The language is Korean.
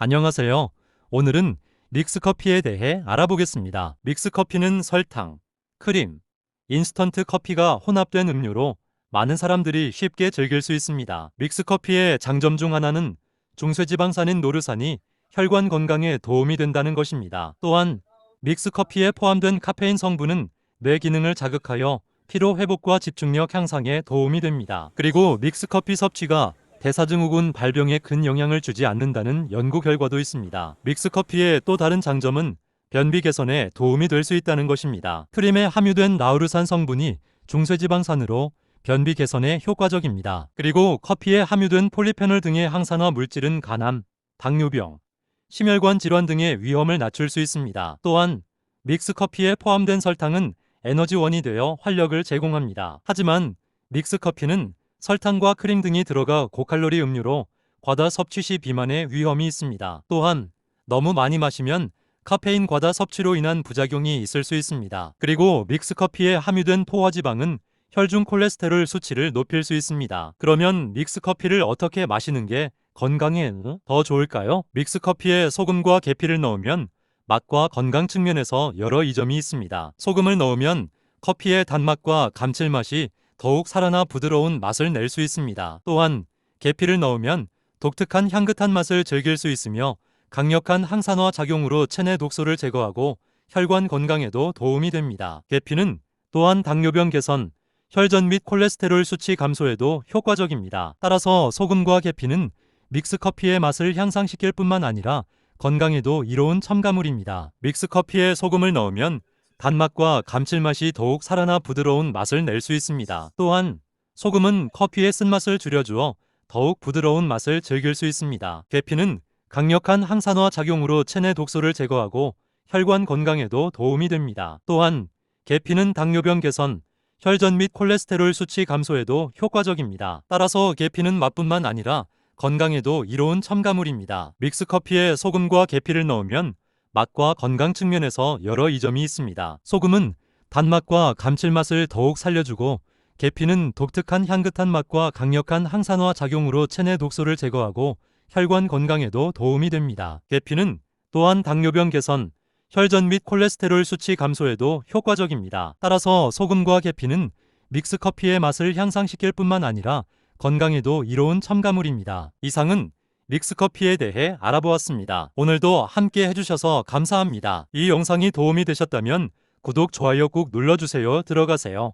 안녕하세요. 오늘은 믹스커피에 대해 알아보겠습니다. 믹스커피는 설탕, 크림, 인스턴트 커피가 혼합된 음료로 많은 사람들이 쉽게 즐길 수 있습니다. 믹스커피의 장점 중 하나는 중쇠지방산인 노르산이 혈관 건강에 도움이 된다는 것입니다. 또한 믹스커피에 포함된 카페인 성분은 뇌 기능을 자극하여 피로 회복과 집중력 향상에 도움이 됩니다. 그리고 믹스커피 섭취가 대사증후군 발병에 큰 영향을 주지 않는다는 연구 결과도 있습니다. 믹스커피의 또 다른 장점은 변비 개선에 도움이 될 수 있다는 것입니다. 크림에 함유된 나우르산 성분이 중쇠지방산으로 변비 개선에 효과적입니다. 그리고 커피에 함유된 폴리페놀 등의 항산화 물질은 간암, 당뇨병, 심혈관 질환 등의 위험을 낮출 수 있습니다. 또한 믹스 커피에 포함된 설탕은 에너지원이 되어 활력을 제공합니다. 하지만 믹스 커피는 설탕과 크림 등이 들어가 고칼로리 음료로 과다 섭취 시 비만의 위험이 있습니다. 또한 너무 많이 마시면 카페인 과다 섭취로 인한 부작용이 있을 수 있습니다. 그리고 믹스커피에 함유된 포화지방은 혈중 콜레스테롤 수치를 높일 수 있습니다. 그러면 믹스커피를 어떻게 마시는 게 건강에 더 좋을까요? 믹스커피에 소금과 계피를 넣으면 맛과 건강 측면에서 여러 이점이 있습니다. 소금을 넣으면 커피의 단맛과 감칠맛이 더욱 살아나 부드러운 맛을 낼 수 있습니다. 또한 계피를 넣으면 독특한 향긋한 맛을 즐길 수 있으며 강력한 항산화 작용으로 체내 독소를 제거하고 혈관 건강에도 도움이 됩니다. 계피는 또한 당뇨병 개선, 혈전 및 콜레스테롤 수치 감소에도 효과적입니다. 따라서 소금과 계피는 믹스커피의 맛을 향상시킬 뿐만 아니라 건강에도 이로운 첨가물입니다. 믹스커피에 소금을 넣으면 단맛과 감칠맛이 더욱 살아나 부드러운 맛을 낼 수 있습니다. 또한 소금은 커피의 쓴맛을 줄여주어 더욱 부드러운 맛을 즐길 수 있습니다. 계피는 강력한 항산화 작용으로 체내 독소를 제거하고 혈관 건강에도 도움이 됩니다. 또한 계피는 당뇨병 개선, 혈전 및 콜레스테롤 수치 감소에도 효과적입니다. 따라서 계피는 맛뿐만 아니라 건강에도 이로운 첨가물입니다. 믹스커피에 소금과 계피를 넣으면 맛과 건강 측면에서 여러 이점이 있습니다. 소금은 단맛과 감칠맛을 더욱 살려주고 계피는 독특한 향긋한 맛과 강력한 항산화 작용으로 체내 독소를 제거하고 혈관 건강에도 도움이 됩니다. 계피는 또한 당뇨병 개선, 혈전 및 콜레스테롤 수치 감소에도 효과적입니다. 따라서 소금과 계피는 믹스커피의 맛을 향상시킬 뿐만 아니라 건강에도 이로운 첨가물입니다. 이상은 믹스커피에 대해 알아보았습니다. 오늘도 함께 해주셔서 감사합니다. 이 영상이 도움이 되셨다면 구독, 좋아요 꾹 눌러주세요. 들어가세요.